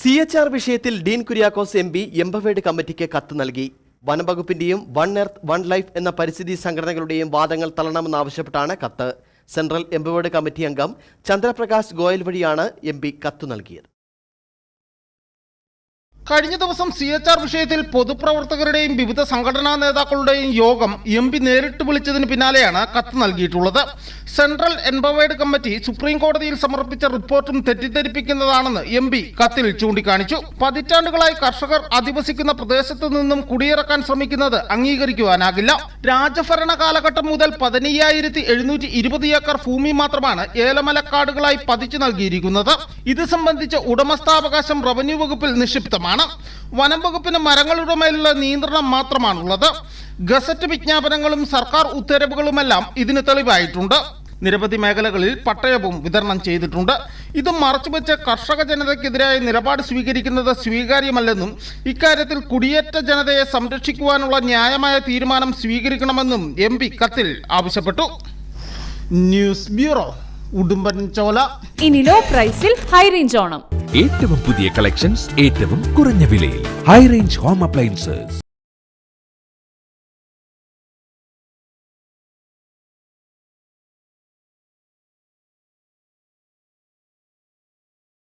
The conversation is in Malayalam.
സി എച്ച് ആർ വിഷയത്തിൽ ഡീൻ കുര്യാക്കോസ് എം പി എംബഫേഡ് കമ്മിറ്റിക്ക് കത്ത് നൽകി. വനംവകുപ്പിന്റെയും വൺ എർത്ത് വൺ ലൈഫ് എന്ന പരിസ്ഥിതി സംഘടനകളുടെയും വാദങ്ങൾ തള്ളണമെന്നാവശ്യപ്പെട്ടാണ് കത്ത്. സെൻട്രൽ എംബഫേഡ് കമ്മിറ്റി അംഗം ചന്ദ്രപ്രകാശ് ഗോയൽ വഴിയാണ് എം കത്ത് നൽകിയത്. കഴിഞ്ഞ ദിവസം സി എച്ച് ആർ വിഷയത്തിൽ പൊതുപ്രവർത്തകരുടെയും വിവിധ സംഘടനാ നേതാക്കളുടെയും യോഗം എം പി നേരിട്ട് വിളിച്ചതിന് പിന്നാലെയാണ് കത്ത് നൽകിയിട്ടുള്ളത്. സെൻട്രൽ എൻപവേഡ് കമ്മിറ്റി സുപ്രീം കോടതിയിൽ സമർപ്പിച്ച റിപ്പോർട്ടും തെറ്റിദ്ധരിപ്പിക്കുന്നതാണെന്ന് എം പി കത്തിൽ ചൂണ്ടിക്കാണിച്ചു. പതിറ്റാണ്ടുകളായി കർഷകർ അധിവസിക്കുന്ന പ്രദേശത്ത് നിന്നും കുടിയിറക്കാൻ ശ്രമിക്കുന്നത് അംഗീകരിക്കുവാനാകില്ല. രാജഭരണ കാലഘട്ടം മുതൽ പതിനയ്യായിരത്തി എഴുന്നൂറ്റി ഇരുപത് ഏക്കർ ഭൂമി മാത്രമാണ് ഏലമലക്കാടുകളായി പതിച്ചു നൽകിയിരിക്കുന്നത്. ഇത് സംബന്ധിച്ച ഉടമസ്ഥാവകാശം റവന്യൂ വകുപ്പിൽ നിക്ഷിപ്തമാണ്. വനം വകുപ്പിന് മരങ്ങളുടെ മേലുള്ള നിയന്ത്രണം മാത്രമാണുള്ളത്. ഗസറ്റ് വിജ്ഞാപനങ്ങളും സർക്കാർ ഉത്തരവുകളുമെല്ലാം ഇതിന് തെളിവായിട്ടുണ്ട്. നിരവധി മേഖലകളിൽ പട്ടയവും വിതരണം ചെയ്തിട്ടുണ്ട്. ഇത് മറച്ചുവെച്ച് കർഷക ജനതയ്ക്കെതിരായ നിലപാട് സ്വീകരിക്കുന്നത് സ്വീകാര്യമല്ലെന്നും ഇക്കാര്യത്തിൽ കുടിയേറ്റ ജനതയെ സംരക്ഷിക്കുവാനുള്ള ന്യായമായ തീരുമാനം സ്വീകരിക്കണമെന്നും എം പി കത്തിൽ ആവശ്യപ്പെട്ടു. ന്യൂസ് ബ്യൂറോ ഉടുമ്പൻചോല ഇനി ലോ പ്രൈസിൽ ഹൈ റേഞ്ച് ഓണം. ഏറ്റവും പുതിയ കളക്ഷൻസ് ഏറ്റവും കുറഞ്ഞ വിലയിൽ. High range home appliances